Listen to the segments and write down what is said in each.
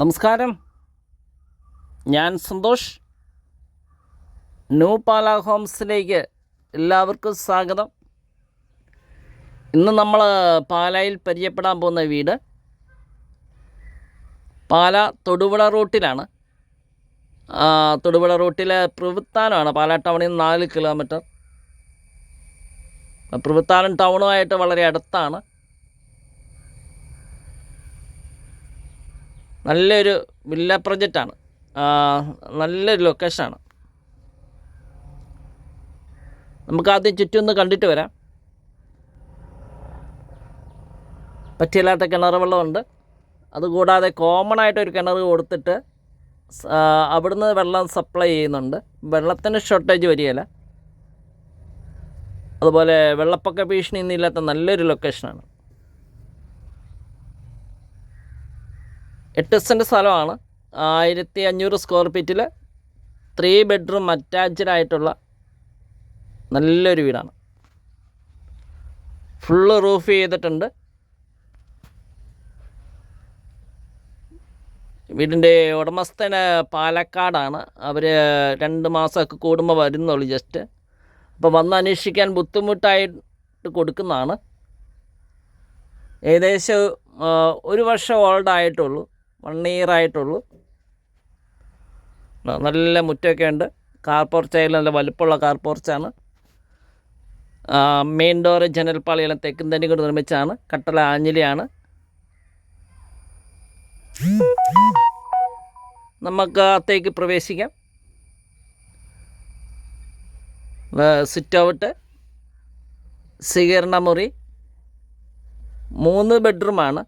നമസ്കാരം. ഞാൻ സന്തോഷ്. ന്യൂ പാല ഹോംസിലേക്ക് എല്ലാവർക്കും സ്വാഗതം. ഇന്ന് നമ്മൾ പാലായിൽ പരിചയപ്പെടാൻ പോകുന്ന വീട് പാല തൊടുപുഴ റൂട്ടിലാണ്. തൊടുപുഴ റൂട്ടിലെ പ്രവൃത്താനമാണ്. പാല ടൗണിൽ നിന്ന് നാല് കിലോമീറ്റർ. പ്രവൃത്താനം ടൗണുമായിട്ട് വളരെ അടുത്താണ്. നല്ലൊരു വില്ല പ്രൊജക്റ്റാണ്. നല്ലൊരു ലൊക്കേഷനാണ്. നമുക്ക് ആദ്യം ചുറ്റും ഒന്ന് കണ്ടിട്ട് വരാം. പറ്റിയില്ലാത്ത കിണർ വെള്ളമുണ്ട്. അതുകൂടാതെ കോമൺ ആയിട്ട് ഒരു കിണർ കൊടുത്തിട്ട് അവിടുന്ന് വെള്ളം സപ്ലൈ ചെയ്യുന്നുണ്ട്. വെള്ളത്തിന് ഷോർട്ടേജ് വരികയില്ല. അതുപോലെ വെള്ളപ്പൊക്ക ഭീഷണി ഒന്നും നല്ലൊരു ലൊക്കേഷനാണ് എട്ട് സെന്റ് സ്ഥലമാണ്. ആയിരത്തി അഞ്ഞൂറ് സ്ക്വയർ ഫീറ്റിൽ ത്രീ ബെഡ്റൂം അറ്റാച്ച്ഡ് ആയിട്ടുള്ള നല്ലൊരു വീടാണ്. ഫുള്ള് റൂഫ് ചെയ്തിട്ടുണ്ട്. വീടിന്റെ ഉടമസ്ഥന് പാലക്കാടാണ്. അവർ രണ്ട് മാസമൊക്കെ കൂടുമ്പോൾ വരുന്നുള്ളൂ ജസ്റ്റ് അപ്പോൾ വന്ന് അന്വേഷിക്കാൻ ബുദ്ധിമുട്ടായിട്ട് കൊടുക്കുന്നതാണ്. ഏകദേശം ഒരു വർഷം ഓൾഡ് ആയിട്ടുള്ളൂ. വൺ ഇയർ ആയിട്ടുള്ളൂ. നല്ല മുറ്റമൊക്കെ ഉണ്ട്. കാർ നല്ല വലുപ്പമുള്ള കാർ പോർച്ചാണ് മെയിൻ ഡോറ് ജനൽപ്പാളിയെല്ലാം തെക്കും തന്നെ കൊണ്ട് നിർമ്മിച്ചാണ് കട്ടള ആഞ്ഞിലിയാണ്. നമുക്ക് അകത്തേക്ക് പ്രവേശിക്കാം. സിറ്റ് ഔട്ട് സ്വീകരണ മുറി. മൂന്ന് ബെഡ്റൂമാണ്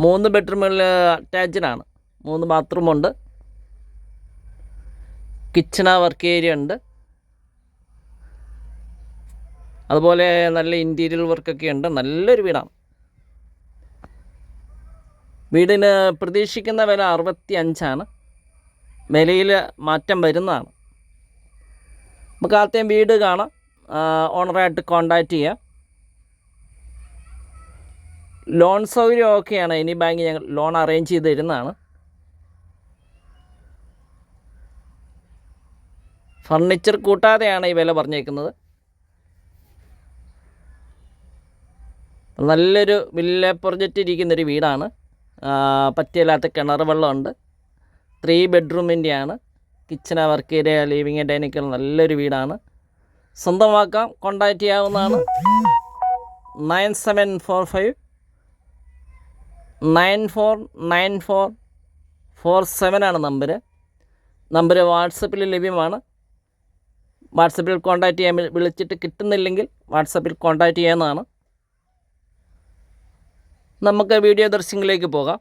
മൂന്ന് ബെഡ്റൂമുകളിൽ അറ്റാച്ച്ഡ് ആണ്. മൂന്ന് ബാത്റൂമുണ്ട് കിച്ചണ വർക്ക് ഏരിയ ഉണ്ട്. അതുപോലെ നല്ല ഇന്റീരിയർ വർക്കൊക്കെ ഉണ്ട്. നല്ലൊരു വീടാണ്. വീടിന് പ്രതീക്ഷിക്കുന്ന വില അറുപത്തി അഞ്ചാണ് വിലയിൽ മാറ്റം വരുന്നതാണ്. നമുക്ക് ആദ്യം വീട് കാണാം. ഓണറായിട്ട് കോണ്ടാക്റ്റ് ചെയ്യാം. ലോൺ സൗകര്യം ഓക്കെയാണ്. ഇനി ബാങ്ക് ഞങ്ങൾ ലോൺ അറേഞ്ച് ചെയ്ത് തരുന്നതാണ്. ഫർണിച്ചർ കൂട്ടാതെയാണ് ഈ വില പറഞ്ഞേക്കുന്നത്. നല്ലൊരു വില്ല പ്രൊജക്റ്റ് ഇരിക്കുന്നൊരു വീടാണ്. പറ്റിയല്ലാത്ത കിണർ വെള്ളമുണ്ട്. Three ബെഡ്റൂമിന്റെയാണ് kitchen work area living dining നല്ലൊരു വീടാണ്. സ്വന്തമാക്കാം. കോണ്ടാക്റ്റ് ചെയ്യാവുന്നതാണ്. Nine seven four five nine four nine four four സെവനാണ് number number വാട്സപ്പിൽ ലഭ്യമാണ്. വാട്സപ്പിൽ കോൺടാക്റ്റ് ചെയ്യാൻ വിളിച്ചിട്ട് കിട്ടുന്നില്ലെങ്കിൽ വാട്സപ്പിൽ കോൺടാക്റ്റ് ചെയ്യാവുന്നതാണ്. നമുക്ക് വീഡിയോ ദർശനങ്ങളിലേക്ക് പോകാം.